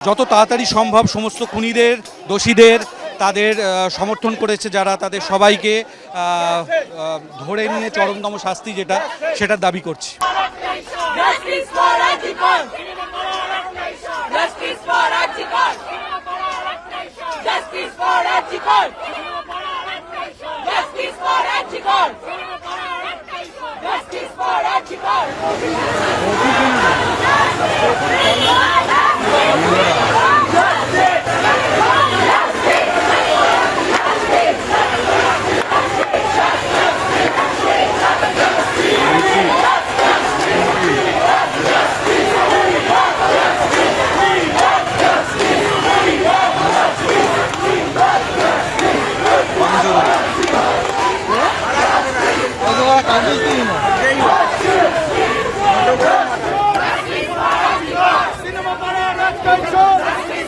যত তাড়াতাড়ি সম্ভব সমস্ত খুনিদের দোষীদের তাদের সমর্থন করেছে যারা তাদের সবাইকে ধরে নিয়ে চরমতম শাস্তি যেটা সেটার দাবি করছি Justice for! Gracias.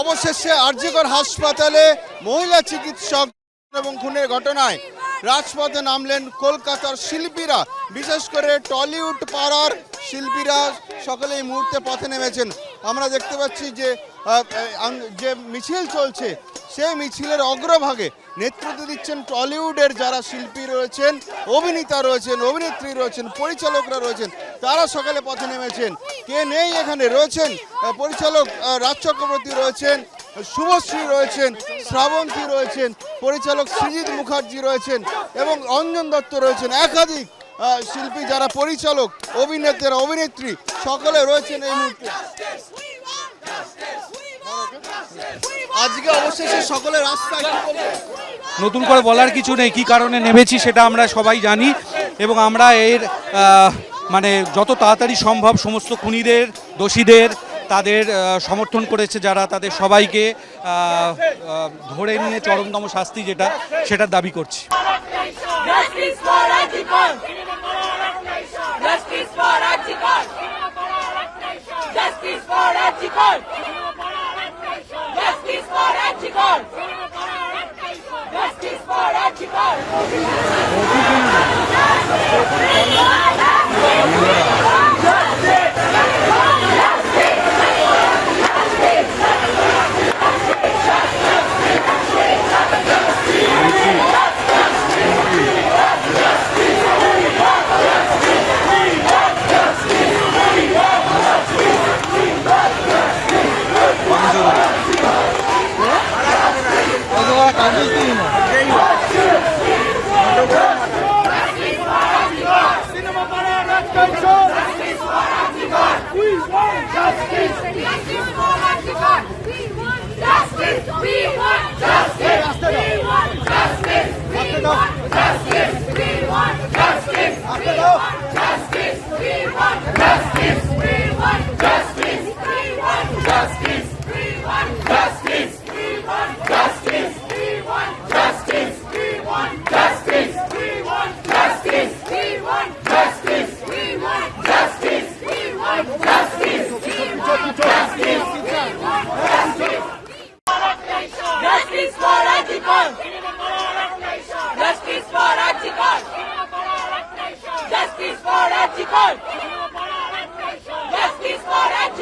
অবশেষে আরজিকর হাসপাতালে মহিলা চিকিৎসক এবং খুনের ঘটনায় রাজপথে নামলেন কলকাতার শিল্পীরা। বিশেষ করে টলিউড পাড়ার শিল্পীরা সকলে এই মুহূর্তে পথে নেমেছেন। আমরা দেখতে পাচ্ছি যে যে মিছিল চলছে, সেই মিছিলের অগ্রভাগে নেতৃত্ব দিচ্ছেন টলিউডের যারা শিল্পী রয়েছেন, অভিনেতা রয়েছেন, অভিনেত্রী রয়েছেন, পরিচালকরা রয়েছেন তারা সকালে পথে নেমেছেন। কে নেই এখানে? রয়েছেন পরিচালক রাজ চক্রবর্তী রয়েছেন, শুভশ্রী রয়েছেন, শ্রাবন্তী রয়েছেন, পরিচালক সৃজিত মুখার্জি রয়েছেন এবং অঞ্জন দত্ত রয়েছেন। একাধিক শিল্পী যারা পরিচালক অভিনেতারা অভিনেত্রী, সকলে রয়েছেন এই মুহূর্তে। আজকে অবশেষে সকলে বলবেন? নতুন করে বলার কিছু নেই, কি কারণে নেমেছি সেটা আমরা সবাই জানি এবং আমরা এর মানে যত তাড়াতাড়ি সম্ভব সমস্ত খুনিদের, দোষীদের তাদের সমর্থন করেছে যারা তাদের সবাইকে ধরে নিয়ে চরমতম শাস্তি যেটা সেটার দাবি করছি। Justice for! For Anticon! Justice! Justice for Anticon! We want justice! We want justice! We want justice! We want justice! We want justice! We want justice!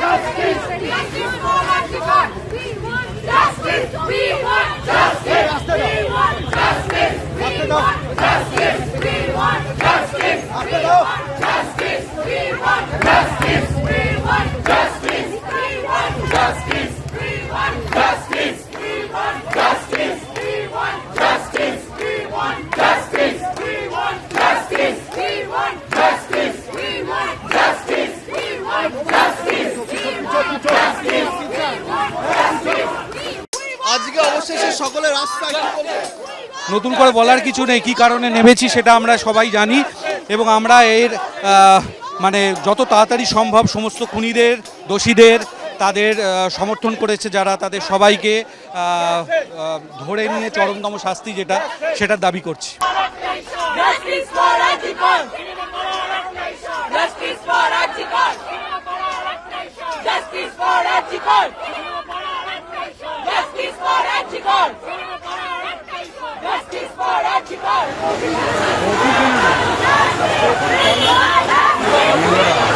Justice! আজকে অবশেষে সকলে বলবেন? নতুন করে বলার কিছু নেই কি কারণে নেমেছি সেটা আমরা সবাই জানি এবং আমরা এর মানে যত তাড়াতাড়ি সম্ভব সমস্ত খুনিদের দোষীদের তাদের সমর্থন করেছে যারা তাদের সবাইকে ধরে নিয়ে চরমতম শাস্তি যেটা সেটার দাবি করছি Justice for! Thank you.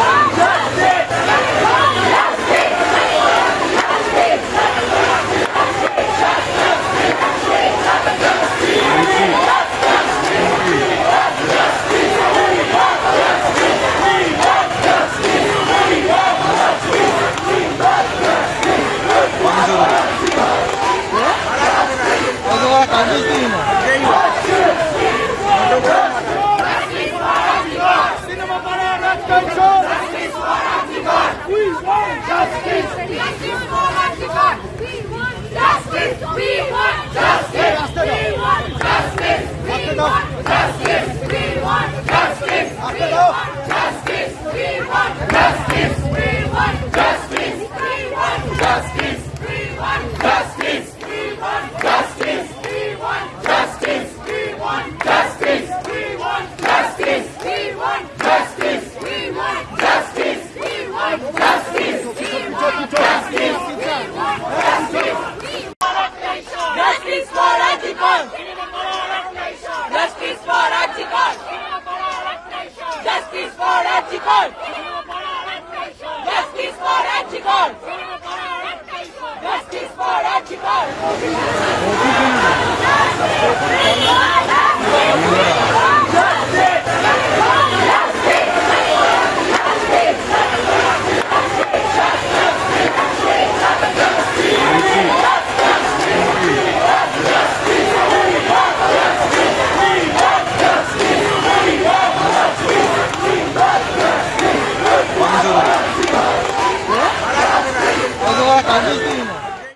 Ativar! Ativar!